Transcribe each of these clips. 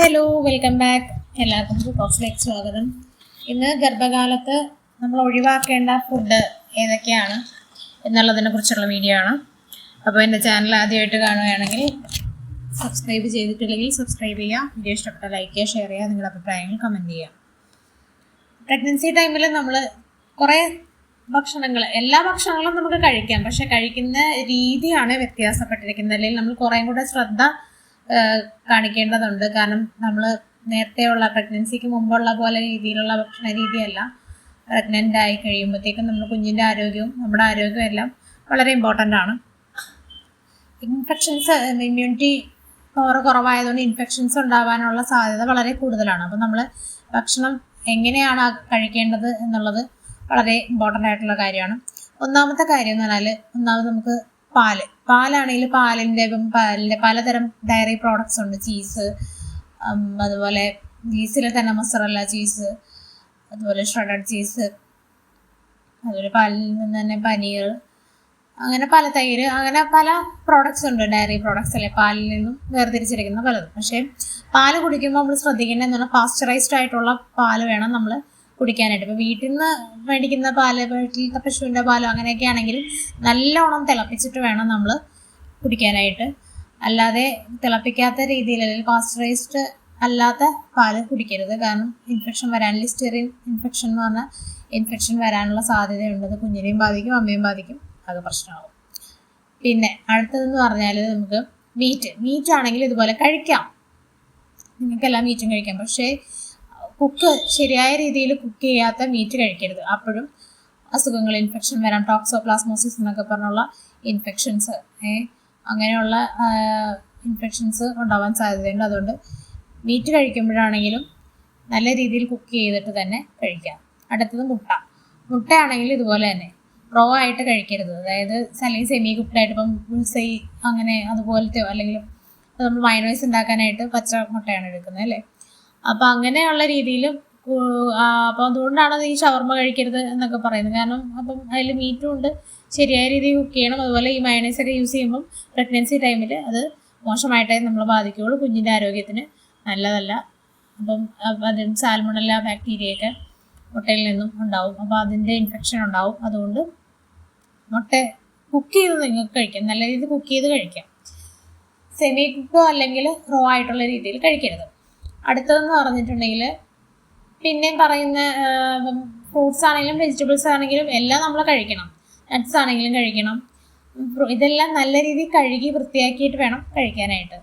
Hello welcome back എല്ലാവർക്കും ടോക്സിലേക്ക് സ്വാഗതം. ഇന്ന് ഗർഭകാലത്ത് നമ്മൾ ഒഴിവാക്കേണ്ട ഫുഡ് ഏതൊക്കെയാണ് എന്നുള്ളതിനെ കുറിച്ചുള്ള വീഡിയോ ആണ്. അപ്പോൾ എന്റെ ചാനൽ ആദ്യമായിട്ട് കാണുകയാണെങ്കിൽ സബ്സ്ക്രൈബ് ചെയ്തിട്ടില്ലെങ്കിൽ സബ്സ്ക്രൈബ് ചെയ്യുക. വീഡിയോ ഇഷ്ടപ്പെട്ട ലൈക്ക് ചെയ്യുക ഷെയർ ചെയ്യുക നിങ്ങളുടെ അഭിപ്രായങ്ങൾ കമന്റ് ചെയ്യുക. പ്രഗ്നൻസി ടൈമിൽ നമ്മൾ കുറേ ഭക്ഷണങ്ങൾ എല്ലാ ഭക്ഷണങ്ങളും നമുക്ക് കഴിക്കാം. പക്ഷെ കഴിക്കുന്ന രീതിയാണ് വ്യത്യാസപ്പെട്ടിരിക്കുന്നത്. അല്ലെങ്കിൽ നമ്മൾ കുറേ കൂടെ ശ്രദ്ധ കാണിക്കേണ്ടതുണ്ട്. കാരണം നമ്മൾ നേരത്തെയുള്ള പ്രഗ്നൻസിക്ക് മുമ്പുള്ള പോലെ രീതിയിലുള്ള ഭക്ഷണ രീതിയല്ല. പ്രഗ്നന്റ് ആയി കഴിയുമ്പോഴത്തേക്കും നമ്മൾ കുഞ്ഞിന്റെ ആരോഗ്യവും നമ്മുടെ ആരോഗ്യവും എല്ലാം വളരെ ഇമ്പോർട്ടന്റ് ആണ്. ഇൻഫെക്ഷൻസ് ഇമ്മ്യൂണിറ്റി പവർ കുറവായതുകൊണ്ട് ഇൻഫെക്ഷൻസ് ഉണ്ടാവാനുള്ള സാധ്യത വളരെ കൂടുതലാണ്. അപ്പോൾ നമ്മൾ ഭക്ഷണം എങ്ങനെയാണ് കഴിക്കേണ്ടത് എന്നുള്ളത് വളരെ ഇമ്പോർട്ടന്റ് ആയിട്ടുള്ള കാര്യമാണ്. ഒന്നാമത്തെ കാര്യം എന്ന് പറഞ്ഞാൽ ഒന്നാമത് നമുക്ക് പാൽ. പാലാണെങ്കിൽ പാലിന്റെ ഇപ്പം പാലിന്റെ പലതരം ഡയറി പ്രോഡക്ട്സ് ഉണ്ട്. ചീസ് അതുപോലെ ചീസിലെ തന്നെ മൊസറല്ല ചീസ് അതുപോലെ ഷ്രെഡഡ് ചീസ് അതുപോലെ പാലിൽ നിന്ന് തന്നെ പനീർ അങ്ങനെ പല തൈര് അങ്ങനെ പല പ്രോഡക്ട്സ് ഉണ്ട് ഡയറി പ്രോഡക്ട്സ് അല്ലെ? പാലിൽ നിന്നും വേർതിരിച്ചിരിക്കുന്ന പലതും. പക്ഷേ പാൽ കുടിക്കുമ്പോൾ നമ്മൾ ശ്രദ്ധിക്കേണ്ടത് പറഞ്ഞാൽ പാസ്ചറൈസ്ഡ് ആയിട്ടുള്ള പാൽ വേണം നമ്മൾ കുടിക്കാനായിട്ട്. ഇപ്പോൾ വീട്ടിൽ നിന്ന് മേടിക്കുന്ന പാൽ വീട്ടിലത്തെ പശുവിന്റെ പാലോ അങ്ങനെയൊക്കെ ആണെങ്കിൽ നല്ലോണം തിളപ്പിച്ചിട്ട് വേണം നമ്മൾ കുടിക്കാനായിട്ട്. അല്ലാതെ തിളപ്പിക്കാത്ത രീതിയിൽ അല്ലെങ്കിൽ പാസ്ചറൈസ്ഡ് അല്ലാത്ത പാൽ കുടിക്കരുത്. കാരണം ഇൻഫെക്ഷൻ വരാൻ ലിസ്റ്ററിൻ ഇൻഫെക്ഷൻ എന്ന് പറഞ്ഞാൽ ഇൻഫെക്ഷൻ വരാനുള്ള സാധ്യതയുണ്ട്. അത് കുഞ്ഞിനെയും ബാധിക്കും അമ്മയും ബാധിക്കും. അത് പ്രശ്നമാകും പിന്നെ അടുത്തതെന്ന് പറഞ്ഞാൽ നമുക്ക് മീറ്റ്. മീറ്റ് ആണെങ്കിൽ ഇതുപോലെ കഴിക്കാം. നിങ്ങൾക്കെല്ലാം മീറ്റും കഴിക്കാം. പക്ഷേ കുക്ക് ശരിയായ രീതിയിൽ കുക്ക് ചെയ്യാത്ത മീറ്റ് കഴിക്കരുത്. അപ്പോഴും അസുഖങ്ങൾ ഇൻഫെക്ഷൻ വരാം ടോക്സോപ്ലാസ്മോസിസ് എന്നൊക്കെ പറഞ്ഞുള്ള ഇൻഫെക്ഷൻസ് അങ്ങനെയുള്ള ഇൻഫെക്ഷൻസ് ഉണ്ടാവാൻ സാധ്യതയുണ്ട്. അതുകൊണ്ട് മീറ്റ് കഴിക്കുമ്പോഴാണെങ്കിലും നല്ല രീതിയിൽ കുക്ക് ചെയ്തിട്ട് തന്നെ കഴിക്കാം. അടുത്തത് മുട്ട. മുട്ടയാണെങ്കിൽ ഇതുപോലെ തന്നെ. റോ ആയിട്ട് കഴിക്കരുത്. അതായത് അല്ലെങ്കിൽ സെമി കുക്ക്ഡായിട്ട് ഇപ്പം ഉൾസൈ അങ്ങനെ അതുപോലത്തെയോ അല്ലെങ്കിൽ നമ്മൾ മൈനോയ്സ് ഉണ്ടാക്കാനായിട്ട് പച്ച മുട്ടയാണ് എടുക്കുന്നത് അല്ലേ? അപ്പം അങ്ങനെയുള്ള രീതിയിൽ അപ്പോൾ അതുകൊണ്ടാണ് ഈ ഷവർമ കഴിക്കരുത് എന്നൊക്കെ പറയുന്നത്. കാരണം അപ്പം അതിൽ മീറ്റും ഉണ്ട്. ശരിയായ രീതിയിൽ കുക്ക് ചെയ്യണം. അതുപോലെ ഈ മയണൈസ് ഒക്കെ യൂസ് ചെയ്യുമ്പം പ്രഗ്നൻസി ടൈമിൽ അത് മോശമായിട്ടേ നമ്മളെ ബാധിക്കുകയുള്ളൂ. കുഞ്ഞിന്റെ ആരോഗ്യത്തിന് നല്ലതല്ല. അപ്പം അപ്പം അതിന് സാൽമണല്ല ബാക്ടീരിയയൊക്കെ മുട്ടയിൽ നിന്നും ഉണ്ടാവും. അപ്പോൾ അതിന്റെ ഇൻഫെക്ഷൻ ഉണ്ടാവും. അതുകൊണ്ട് മുട്ട കുക്ക് ചെയ്ത് നിങ്ങൾക്ക് കഴിക്കാം. നല്ല രീതിയിൽ കുക്ക് ചെയ്ത് കഴിക്കാം. സെമി കുക്കോ അല്ലെങ്കിൽ റോ ആയിട്ടുള്ള രീതിയിൽ കഴിക്കരുത്. അടുത്തതെന്ന് പറഞ്ഞിട്ടുണ്ടെങ്കിൽ പിന്നെ പറയുന്ന ഫ്രൂട്ട്സ് ആണെങ്കിലും വെജിറ്റബിൾസ് ആണെങ്കിലും എല്ലാം നമ്മൾ കഴിക്കണം. നട്ട്സ് ആണെങ്കിലും കഴിക്കണം. ഇതെല്ലാം നല്ല രീതിയിൽ കഴുകി വൃത്തിയാക്കിയിട്ട് വേണം കഴിക്കാനായിട്ട്.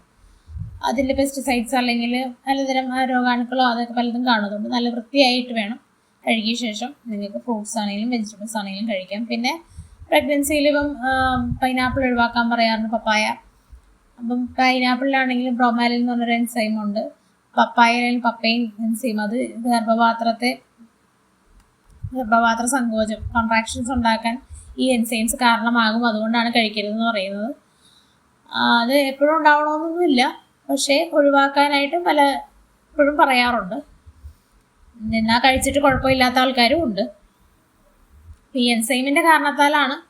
അതിന്റെ പെസ്റ്റിസൈഡ്സ് അല്ലെങ്കിൽ പലതരം രോഗാണുക്കളോ അതൊക്കെ പലതും കാണുന്നുണ്ട് നല്ല വൃത്തിയായിട്ട് വേണം കഴുകിയ ശേഷം നിങ്ങൾക്ക് ഫ്രൂട്ട്സ് ആണെങ്കിലും വെജിറ്റബിൾസ് ആണെങ്കിലും കഴിക്കാം. പിന്നെ പ്രഗ്നൻസിയിൽ ഇപ്പം പൈനാപ്പിൾ ഒഴിവാക്കാൻ പറയാറുണ്ട് പപ്പായ. അപ്പം പൈനാപ്പിളിലാണെങ്കിലും ബ്രോമാലിൻ എന്ന് പറഞ്ഞൊരു എൻസൈം ഉണ്ട് പപ്പായയിലും പപ്പയും എൻസൈം അത് ഗർഭപാത്രത്തെ ഗർഭപാത്ര സങ്കോചം കോൺട്രാക്ഷൻസ് ഉണ്ടാക്കാൻ ഈ എൻസൈംസ് കാരണമാകും. അതുകൊണ്ടാണ് കഴിക്കരുതെന്ന് പറയുന്നത്. അത് എപ്പോഴും ഉണ്ടാവണമെന്നൊന്നുമില്ല. പക്ഷേ ഒഴിവാക്കാനായിട്ട് പല എപ്പോഴും പറയാറുണ്ട്. എന്നാൽ കഴിച്ചിട്ട് കുഴപ്പമില്ലാത്ത ആൾക്കാരും ഉണ്ട്. ഈ എൻസൈമിന്റെ കാരണത്താലാണ്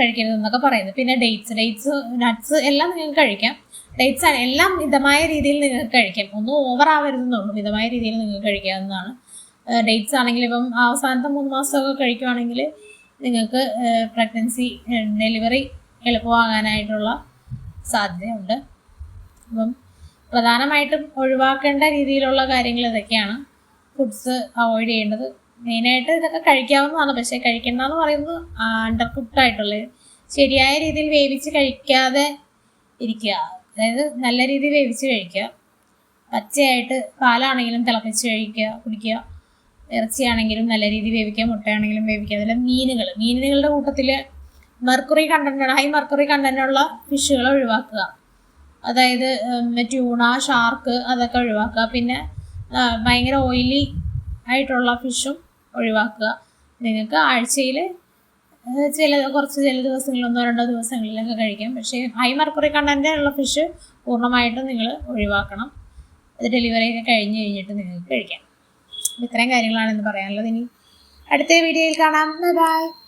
കഴിക്കരുതെന്നൊക്കെ പറയുന്നത് പിന്നെ ഡേറ്റ്സ് ഡേറ്റ്സ് നട്ട്സ് എല്ലാം നിങ്ങൾക്ക് കഴിക്കാം. ഡേറ്റ്സ് ആണ്. എല്ലാം മിതമായ രീതിയിൽ നിങ്ങൾക്ക് കഴിക്കാം. ഒന്നും ഓവർ ആവരുതെന്നുള്ളൂ. മിതമായ രീതിയിൽ നിങ്ങൾക്ക് കഴിക്കാവുന്നതാണ്. ഡേറ്റ്സ് ആണെങ്കിൽ ഇപ്പം അവസാനത്തെ മൂന്ന് മാസമൊക്കെ കഴിക്കുവാണെങ്കിൽ നിങ്ങൾക്ക് പ്രഗ്നൻസി ഡെലിവറി എളുപ്പമാകാനായിട്ടുള്ള സാധ്യതയുണ്ട്. അപ്പം പ്രധാനമായിട്ടും ഒഴിവാക്കേണ്ട രീതിയിലുള്ള കാര്യങ്ങൾ ഇതൊക്കെയാണ്. ഫുഡ്സ് അവോയ്ഡ് ചെയ്യേണ്ടത് മെയിനായിട്ട് ഇതൊക്കെ കഴിക്കാവുന്നതാണ്. പക്ഷേ കഴിക്കേണ്ടതെന്ന് പറയുന്നത് അണ്ടർ കുക്ക്ഡ് ആയിട്ടുള്ളത് ശരിയായ രീതിയിൽ വേവിച്ച് കഴിക്കാതെ ഇരിക്കുക. അതായത് നല്ല രീതിയിൽ വേവിച്ച് കഴിക്കുക. പച്ചയായിട്ട് പാലാണെങ്കിലും തിളപ്പിച്ച് കഴിക്കുക കുടിക്കുക. ഇറച്ചിയാണെങ്കിലും നല്ല രീതിയിൽ വേവിക്കുക മുട്ടയാണെങ്കിലും വേവിക്കുക. അതിൽ മീനുകൾ. മീനുകളുടെ കൂട്ടത്തിൽ മെർക്കുറി കണ്ടന്റ് ഹൈ മെർക്കുറി കണ്ടന്റുള്ള ഫിഷുകൾ ഒഴിവാക്കുക. അതായത് ട്യൂണ ഷാർക്ക് അതൊക്കെ ഒഴിവാക്കുക. പിന്നെ ഭയങ്കര ഓയിലി ആയിട്ടുള്ള ഫിഷും ഒഴിവാക്കുക. നിങ്ങൾക്ക് ആഴ്ചയിൽ ചില കുറച്ച് ചില ദിവസങ്ങളിൽ ഒന്നോ രണ്ടോ ദിവസങ്ങളിലൊക്കെ കഴിക്കാം. പക്ഷേ ഹൈ മർക്കുറി കണ്ടന്റ് ഉള്ള ഫിഷ് പൂർണമായിട്ടും നിങ്ങൾ ഒഴിവാക്കണം. അത് ഡെലിവറി ഒക്കെ കഴിഞ്ഞ് കഴിഞ്ഞിട്ട് നിങ്ങൾക്ക് കഴിക്കാം. ഇത്രയും കാര്യങ്ങളാണ് ഇന്ന് പറയാനുള്ളത്. ഇനി അടുത്ത വീഡിയോയിൽ കാണാം. ബൈ.